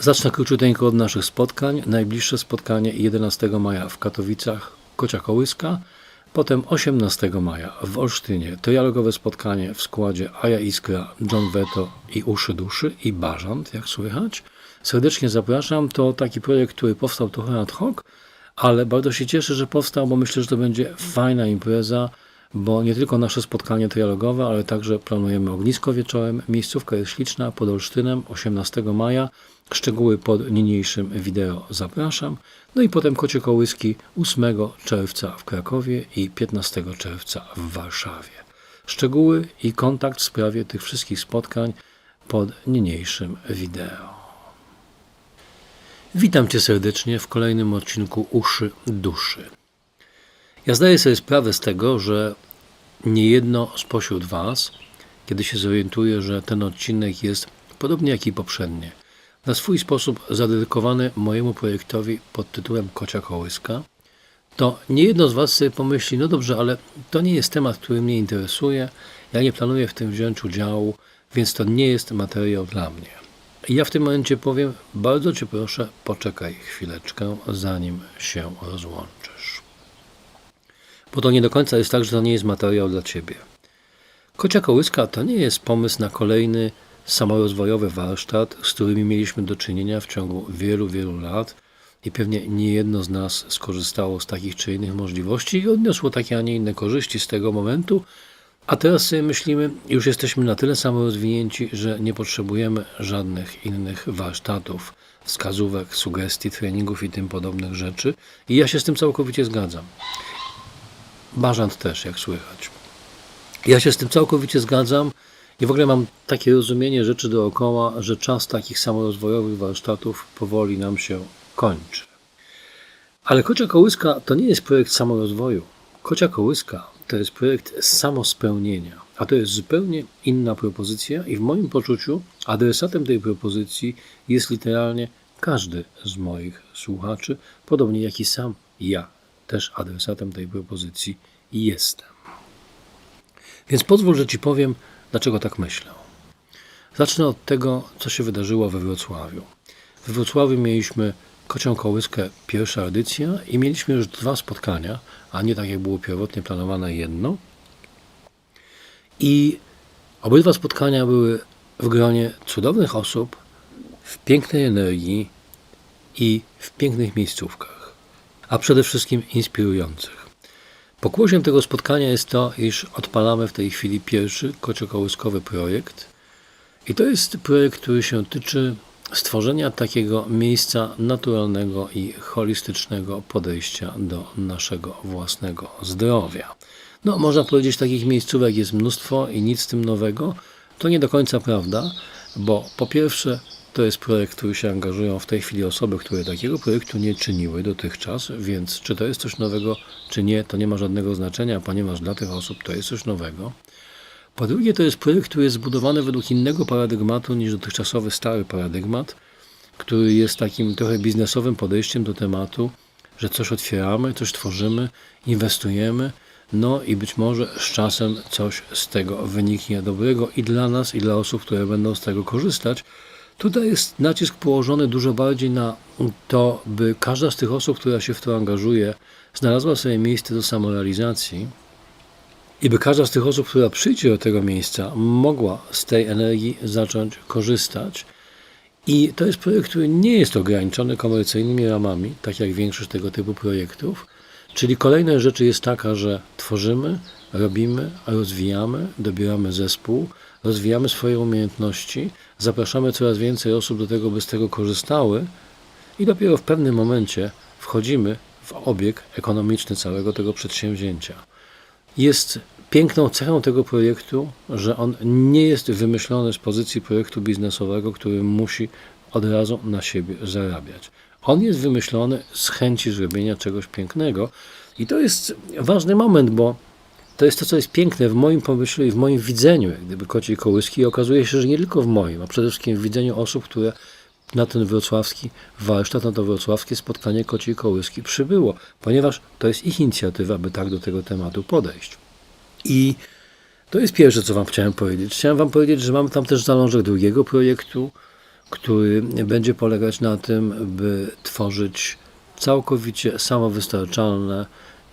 Zacznę króciuteńko od naszych spotkań. Najbliższe spotkanie 11 maja w Katowicach, Kocia Kołyska. Potem 18 maja w Olsztynie dialogowe spotkanie w składzie Aja Iskra, John Veto i Uszy Duszy i Bażant, jak słychać. Serdecznie zapraszam. To taki projekt, który powstał trochę ad hoc, ale bardzo się cieszę, że powstał, bo myślę, że to będzie fajna impreza, bo nie tylko nasze spotkanie dialogowe, ale także planujemy ognisko wieczorem. Miejscówka jest śliczna pod Olsztynem 18 maja. Szczegóły pod niniejszym wideo zapraszam. No i potem Kocie Kołyski 8 czerwca w Krakowie i 15 czerwca w Warszawie. Szczegóły i kontakt w sprawie tych wszystkich spotkań pod niniejszym wideo. Witam Cię serdecznie w kolejnym odcinku Uszy Duszy. Ja zdaję sobie sprawę z tego, że niejedno spośród Was, kiedy się zorientuje, że ten odcinek jest podobnie jak i poprzednie, na swój sposób zadedykowany mojemu projektowi pod tytułem Kocia Kołyska, to niejedno z Was sobie pomyśli, no dobrze, ale to nie jest temat, który mnie interesuje, ja nie planuję w tym wziąć udziału, więc to nie jest materiał dla mnie. Ja w tym momencie powiem, bardzo Cię proszę, poczekaj chwileczkę, zanim się rozłączysz. Bo to nie do końca jest tak, że to nie jest materiał dla Ciebie. Kocia Kołyska to nie jest pomysł na kolejny samorozwojowy warsztat, z którymi mieliśmy do czynienia w ciągu wielu, wielu lat i pewnie nie jedno z nas skorzystało z takich czy innych możliwości i odniosło takie, a nie inne korzyści z tego momentu, a teraz sobie myślimy, już jesteśmy na tyle samorozwinięci, że nie potrzebujemy żadnych innych warsztatów, wskazówek, sugestii, treningów i tym podobnych rzeczy. I ja się z tym całkowicie zgadzam. Bażant też, jak słychać. Ja się z tym całkowicie zgadzam i w ogóle mam takie rozumienie rzeczy dookoła, że czas takich samorozwojowych warsztatów powoli nam się kończy. Ale Kocia Kołyska to nie jest projekt samorozwoju. Kocia Kołyska to jest projekt samospełnienia, a to jest zupełnie inna propozycja i w moim poczuciu adresatem tej propozycji jest literalnie każdy z moich słuchaczy, podobnie jak i sam ja też adresatem tej propozycji jestem. Więc pozwól, że Ci powiem, dlaczego tak myślę. Zacznę od tego, co się wydarzyło we Wrocławiu. We Wrocławiu mieliśmy Kocią Kołyskę pierwsza edycja i mieliśmy już dwa spotkania, a nie tak jak było pierwotnie planowane jedno. I obydwa spotkania były w gronie cudownych osób, w pięknej energii i w pięknych miejscówkach, a przede wszystkim inspirujących. Pokłosiem tego spotkania jest to, iż odpalamy w tej chwili pierwszy kociokołyskowy projekt. I to jest projekt, który się tyczy stworzenia takiego miejsca naturalnego i holistycznego podejścia do naszego własnego zdrowia. No, można powiedzieć, takich miejscówek jest mnóstwo i nic z tym nowego. To nie do końca prawda, bo po pierwsze, to jest projekt, w który się angażują w tej chwili osoby, które takiego projektu nie czyniły dotychczas, więc czy to jest coś nowego, czy nie, to nie ma żadnego znaczenia, ponieważ dla tych osób to jest coś nowego. Po drugie, to jest projekt, który jest zbudowany według innego paradygmatu niż dotychczasowy stary paradygmat, który jest takim trochę biznesowym podejściem do tematu, że coś otwieramy, coś tworzymy, inwestujemy, no i być może z czasem coś z tego wyniknie dobrego i dla nas, i dla osób, które będą z tego korzystać. Tutaj jest nacisk położony dużo bardziej na to, by każda z tych osób, która się w to angażuje, znalazła sobie miejsce do samorealizacji i by każda z tych osób, która przyjdzie do tego miejsca, mogła z tej energii zacząć korzystać. I to jest projekt, który nie jest ograniczony komercyjnymi ramami, tak jak większość tego typu projektów. Czyli kolejna rzecz jest taka, że tworzymy, robimy, rozwijamy, dobieramy zespół, rozwijamy swoje umiejętności, zapraszamy coraz więcej osób do tego, by z tego korzystały i dopiero w pewnym momencie wchodzimy w obieg ekonomiczny całego tego przedsięwzięcia. Jest piękną cechą tego projektu, że on nie jest wymyślony z pozycji projektu biznesowego, który musi od razu na siebie zarabiać. On jest wymyślony z chęci zrobienia czegoś pięknego i to jest ważny moment, bo to jest to, co jest piękne w moim pomyśle i w moim widzeniu, jak gdyby kociej kołyski. I okazuje się, że nie tylko w moim, a przede wszystkim w widzeniu osób, które na ten wrocławski warsztat, na to wrocławskie spotkanie kociej kołyski przybyło, ponieważ to jest ich inicjatywa, by tak do tego tematu podejść. I to jest pierwsze, co Wam chciałem powiedzieć. Chciałem Wam powiedzieć, że mamy tam też zalążek drugiego projektu, który będzie polegać na tym, by tworzyć całkowicie samowystarczalne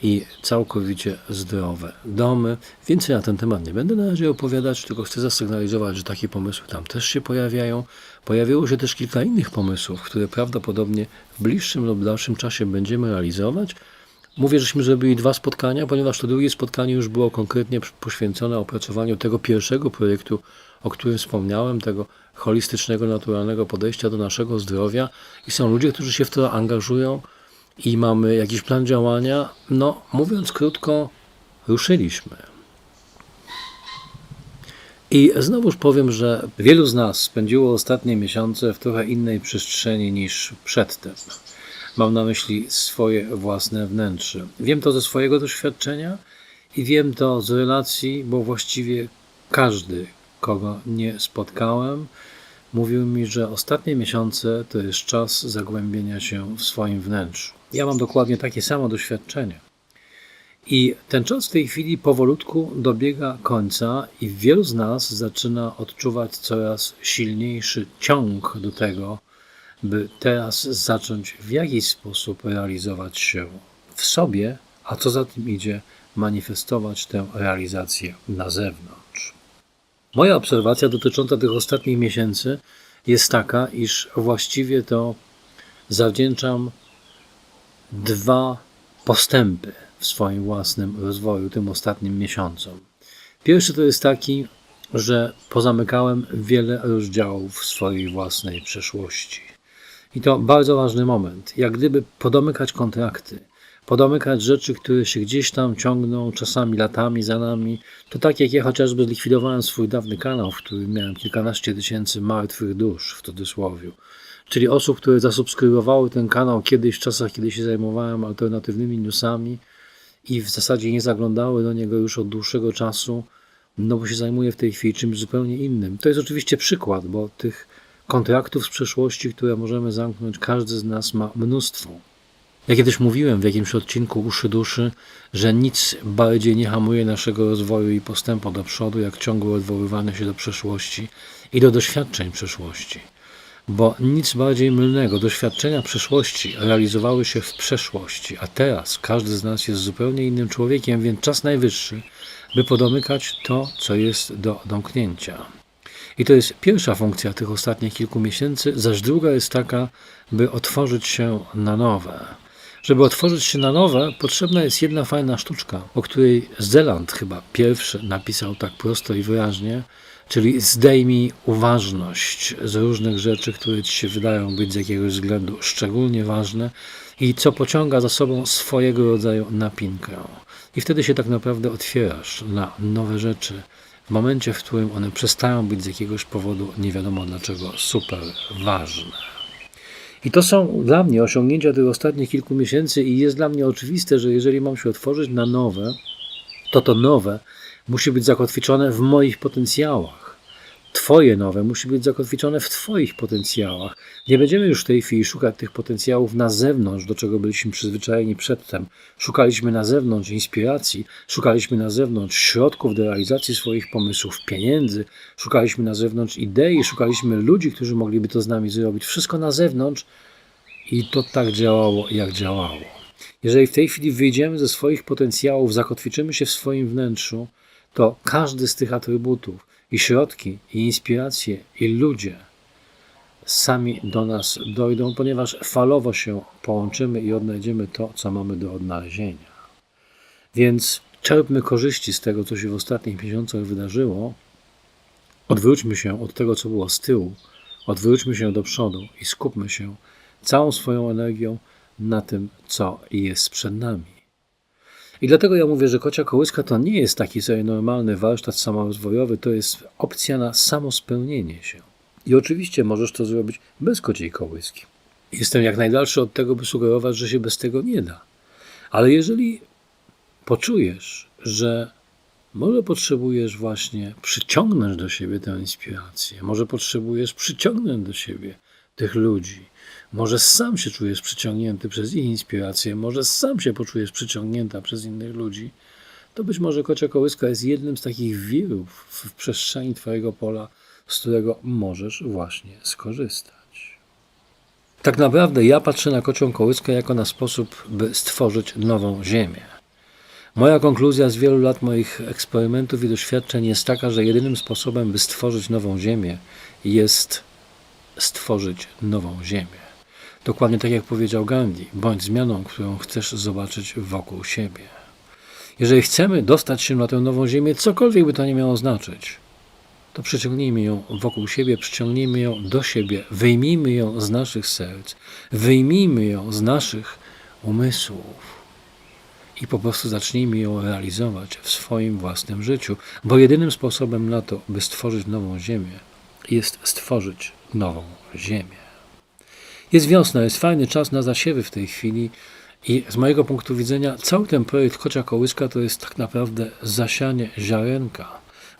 i całkowicie zdrowe domy. Więcej na ten temat nie będę na razie opowiadać, tylko chcę zasygnalizować, że takie pomysły tam też się pojawiają. Pojawiło się też kilka innych pomysłów, które prawdopodobnie w bliższym lub dalszym czasie będziemy realizować. Mówię, żeśmy zrobili dwa spotkania, ponieważ to drugie spotkanie już było konkretnie poświęcone opracowaniu tego pierwszego projektu, o którym wspomniałem, tego holistycznego, naturalnego podejścia do naszego zdrowia. I są ludzie, którzy się w to angażują i mamy jakiś plan działania. No, mówiąc krótko, ruszyliśmy. I znowuż powiem, że wielu z nas spędziło ostatnie miesiące w trochę innej przestrzeni niż przedtem. Mam na myśli swoje własne wnętrze. Wiem to ze swojego doświadczenia i wiem to z relacji, bo właściwie każdy, kogo nie spotkałem, mówił mi, że ostatnie miesiące to jest czas zagłębienia się w swoim wnętrzu. Ja mam dokładnie takie samo doświadczenie. I ten czas w tej chwili powolutku dobiega końca, i wielu z nas zaczyna odczuwać coraz silniejszy ciąg do tego, by teraz zacząć w jakiś sposób realizować się w sobie, a co za tym idzie, manifestować tę realizację na zewnątrz. Moja obserwacja dotycząca tych ostatnich miesięcy jest taka, iż właściwie to zawdzięczam dwa postępy w swoim własnym rozwoju tym ostatnim miesiącom. Pierwszy to jest taki, że pozamykałem wiele rozdziałów swojej własnej przeszłości. I to bardzo ważny moment. Jak gdyby podomykać kontrakty, podomykać rzeczy, które się gdzieś tam ciągną, czasami latami za nami. To tak jak ja chociażby zlikwidowałem swój dawny kanał, w którym miałem kilkanaście tysięcy martwych dusz, w cudzysłowie. Czyli osób, które zasubskrybowały ten kanał kiedyś, w czasach, kiedy się zajmowałem alternatywnymi newsami i w zasadzie nie zaglądały do niego już od dłuższego czasu, no bo się zajmuję w tej chwili czymś zupełnie innym. To jest oczywiście przykład, bo tych kontraktów z przeszłości, które możemy zamknąć, każdy z nas ma mnóstwo. Ja kiedyś mówiłem w jakimś odcinku Uszy Duszy, że nic bardziej nie hamuje naszego rozwoju i postępu do przodu, jak ciągłe odwoływanie się do przeszłości i do doświadczeń przeszłości. Bo nic bardziej mylnego, doświadczenia przeszłości realizowały się w przeszłości, a teraz każdy z nas jest zupełnie innym człowiekiem, więc czas najwyższy, by podomykać to, co jest do domknięcia. I to jest pierwsza funkcja tych ostatnich kilku miesięcy, zaś druga jest taka, by otworzyć się na nowe. Żeby otworzyć się na nowe, potrzebna jest jedna fajna sztuczka, o której Zeland chyba pierwszy napisał tak prosto i wyraźnie, czyli zdejmij uważność z różnych rzeczy, które ci się wydają być z jakiegoś względu szczególnie ważne i co pociąga za sobą swojego rodzaju napinkę. I wtedy się tak naprawdę otwierasz na nowe rzeczy, w momencie, w którym one przestają być z jakiegoś powodu, nie wiadomo dlaczego, super ważne. I to są dla mnie osiągnięcia tych ostatnich kilku miesięcy, i jest dla mnie oczywiste, że jeżeli mam się otworzyć na nowe, to to nowe musi być zakotwiczone w moich potencjałach. Twoje nowe musi być zakotwiczone w Twoich potencjałach. Nie będziemy już w tej chwili szukać tych potencjałów na zewnątrz, do czego byliśmy przyzwyczajeni przedtem. Szukaliśmy na zewnątrz inspiracji, szukaliśmy na zewnątrz środków do realizacji swoich pomysłów, pieniędzy, szukaliśmy na zewnątrz idei, szukaliśmy ludzi, którzy mogliby to z nami zrobić. Wszystko na zewnątrz i to tak działało, jak działało. Jeżeli w tej chwili wyjdziemy ze swoich potencjałów, zakotwiczymy się w swoim wnętrzu, to każdy z tych atrybutów, i środki, i inspiracje, i ludzie sami do nas dojdą, ponieważ falowo się połączymy i odnajdziemy to, co mamy do odnalezienia. Więc czerpmy korzyści z tego, co się w ostatnich miesiącach wydarzyło. Odwróćmy się od tego, co było z tyłu, odwróćmy się do przodu i skupmy się całą swoją energią na tym, co jest przed nami. I dlatego ja mówię, że kocia kołyska to nie jest taki sobie normalny warsztat samorozwojowy, to jest opcja na samospełnienie się. I oczywiście możesz to zrobić bez kociej kołyski. Jestem jak najdalszy od tego, by sugerować, że się bez tego nie da. Ale jeżeli poczujesz, że może potrzebujesz właśnie przyciągnąć do siebie tę inspirację, może potrzebujesz przyciągnąć do siebie tych ludzi, może sam się czujesz przyciągnięty przez ich inspirację, może sam się poczujesz przyciągnięta przez innych ludzi, to być może kocia kołyska jest jednym z takich wirów w przestrzeni Twojego pola, z którego możesz właśnie skorzystać. Tak naprawdę ja patrzę na kocią kołyskę jako na sposób, by stworzyć nową ziemię. Moja konkluzja z wielu lat moich eksperymentów i doświadczeń jest taka, że jedynym sposobem, by stworzyć nową ziemię, jest stworzyć nową ziemię. Dokładnie tak jak powiedział Gandhi, bądź zmianą, którą chcesz zobaczyć wokół siebie. Jeżeli chcemy dostać się na tę nową ziemię, cokolwiek by to nie miało znaczyć, to przyciągnijmy ją wokół siebie, przyciągnijmy ją do siebie, wyjmijmy ją z naszych serc, wyjmijmy ją z naszych umysłów i po prostu zacznijmy ją realizować w swoim własnym życiu, bo jedynym sposobem na to, by stworzyć nową ziemię, jest stworzyć nową ziemię. Jest wiosna, jest fajny czas na zasiewy w tej chwili i z mojego punktu widzenia cały ten projekt Kocia Kołyska to jest tak naprawdę zasianie ziarenka.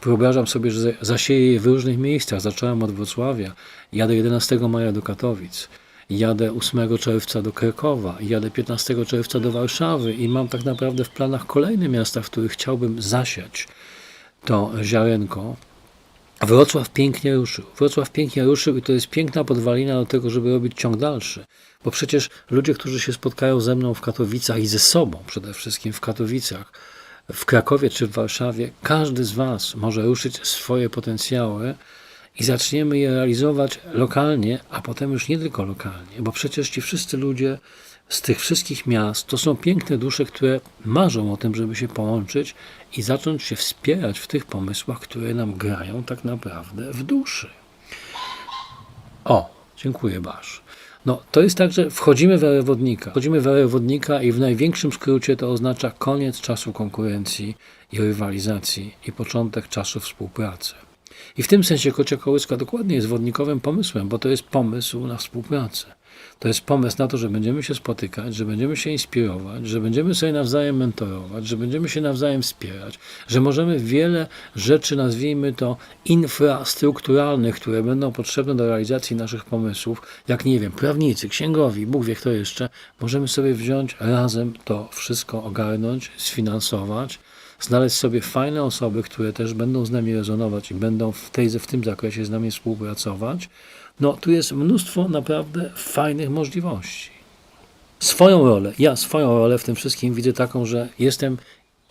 Wyobrażam sobie, że zasieję je w różnych miejscach. Zacząłem od Wrocławia, jadę 11 maja do Katowic, jadę 8 czerwca do Krakowa, jadę 15 czerwca do Warszawy i mam tak naprawdę w planach kolejne miasta, w których chciałbym zasiać to ziarenko. Wrocław pięknie ruszył. Wrocław pięknie ruszył i to jest piękna podwalina do tego, żeby robić ciąg dalszy. Bo przecież ludzie, którzy się spotkają ze mną w Katowicach i ze sobą przede wszystkim w Katowicach, w Krakowie czy w Warszawie, każdy z Was może ruszyć swoje potencjały i zaczniemy je realizować lokalnie, a potem już nie tylko lokalnie, bo przecież ci wszyscy ludzie z tych wszystkich miast to są piękne dusze, które marzą o tym, żeby się połączyć i zacząć się wspierać w tych pomysłach, które nam grają tak naprawdę w duszy. O, dziękuję Basz. No, to jest tak, że wchodzimy w erę wodnika. Wchodzimy w erę wodnika i w największym skrócie to oznacza koniec czasu konkurencji i rywalizacji i początek czasu współpracy. I w tym sensie kocia kołyska dokładnie jest wodnikowym pomysłem, bo to jest pomysł na współpracę. To jest pomysł na to, że będziemy się spotykać, że będziemy się inspirować, że będziemy sobie nawzajem mentorować, że będziemy się nawzajem wspierać, że możemy wiele rzeczy, nazwijmy to infrastrukturalnych, które będą potrzebne do realizacji naszych pomysłów, jak nie wiem, prawnicy, księgowi, Bóg wie kto jeszcze, możemy sobie wziąć razem to wszystko ogarnąć, sfinansować, znaleźć sobie fajne osoby, które też będą z nami rezonować i będą w, tej, w tym zakresie z nami współpracować, no tu jest mnóstwo naprawdę fajnych możliwości. Swoją rolę, ja swoją rolę w tym wszystkim widzę taką, że jestem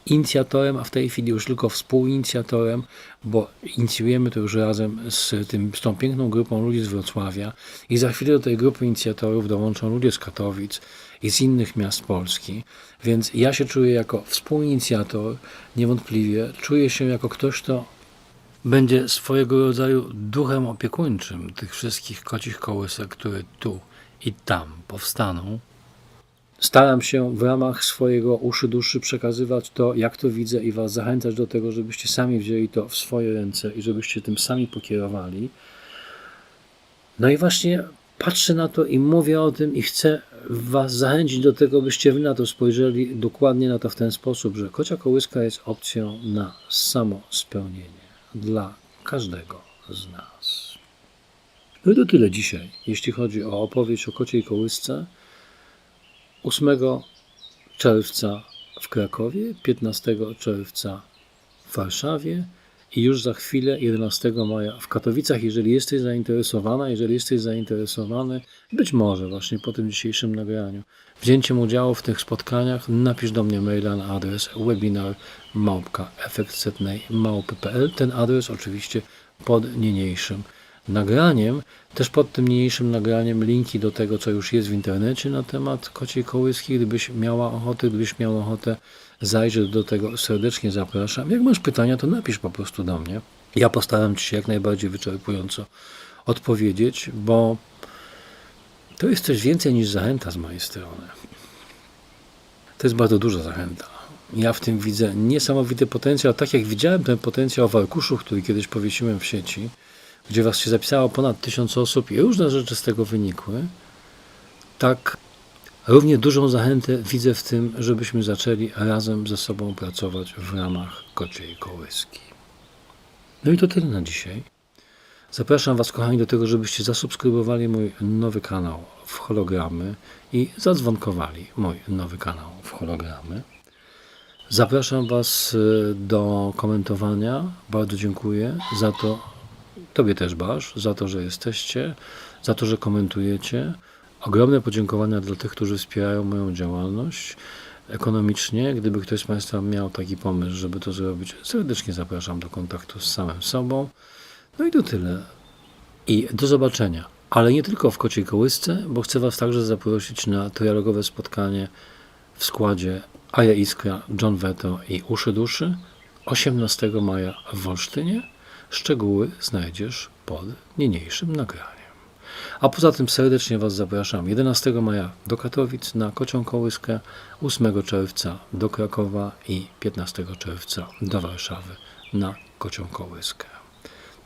inicjatorem, a w tej chwili już tylko współinicjatorem, bo inicjujemy to już razem z, tym, z tą piękną grupą ludzi z Wrocławia i za chwilę do tej grupy inicjatorów dołączą ludzie z Katowic i z innych miast Polski, więc ja się czuję jako współinicjator, niewątpliwie, czuję się jako ktoś, kto będzie swojego rodzaju duchem opiekuńczym tych wszystkich kocich kołysek, które tu i tam powstaną. Staram się w ramach swojego uszy duszy przekazywać to, jak to widzę i Was zachęcać do tego, żebyście sami wzięli to w swoje ręce i żebyście tym sami pokierowali. No i właśnie patrzę na to i mówię o tym i chcę Was zachęcić do tego, byście Wy na to spojrzeli dokładnie na to w ten sposób, że kocia kołyska jest opcją na samo spełnienie dla każdego z nas. No i to tyle dzisiaj, jeśli chodzi o opowieść o kociej kołysce. 8 czerwca w Krakowie, 15 czerwca w Warszawie i już za chwilę 11 maja w Katowicach. Jeżeli jesteś zainteresowana, jeżeli jesteś zainteresowany, być może właśnie po tym dzisiejszym nagraniu, wzięciem udziału w tych spotkaniach, napisz do mnie maila na adres webinar małpka.pl. Ten adres oczywiście pod niniejszym nagraniem. Też pod tym niniejszym nagraniem linki do tego, co już jest w internecie na temat kociej kołyski. Gdybyś miała ochotę, gdybyś miał ochotę zajrzeć do tego, serdecznie zapraszam. Jak masz pytania, to napisz po prostu do mnie. Ja postaram się jak najbardziej wyczerpująco odpowiedzieć, bo to jest coś więcej niż zachęta z mojej strony. To jest bardzo duża zachęta. Ja w tym widzę niesamowity potencjał. Tak jak widziałem ten potencjał w arkuszu, który kiedyś powiesiłem w sieci, gdzie was się zapisało ponad tysiąc osób i różne rzeczy z tego wynikły, tak równie dużą zachętę widzę w tym, żebyśmy zaczęli razem ze sobą pracować w ramach kociej kołyski. No i to tyle na dzisiaj. Zapraszam Was, kochani, do tego, żebyście zasubskrybowali mój nowy kanał w hologramy i zadzwonkowali mój nowy kanał w hologramy. Zapraszam Was y, do komentowania. Bardzo dziękuję za to, Tobie też Basz, za to, że jesteście, za to, że komentujecie. Ogromne podziękowania dla tych, którzy wspierają moją działalność ekonomicznie. Gdyby ktoś z Państwa miał taki pomysł, żeby to zrobić, serdecznie zapraszam do kontaktu z samym sobą. No i to tyle. I do zobaczenia. Ale nie tylko w Kociej Kołysce, bo chcę Was także zaprosić na trialogowe spotkanie w składzie Aja Iskra, John Veto i Uszy Duszy 18 maja w Wolsztynie. Szczegóły znajdziesz pod niniejszym nagraniem. A poza tym serdecznie Was zapraszam 11 maja do Katowic na Kocią Kołyskę, 8 czerwca do Krakowa i 15 czerwca do Warszawy na Kocią Kołyskę.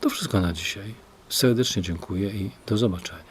To wszystko na dzisiaj. Serdecznie dziękuję i do zobaczenia.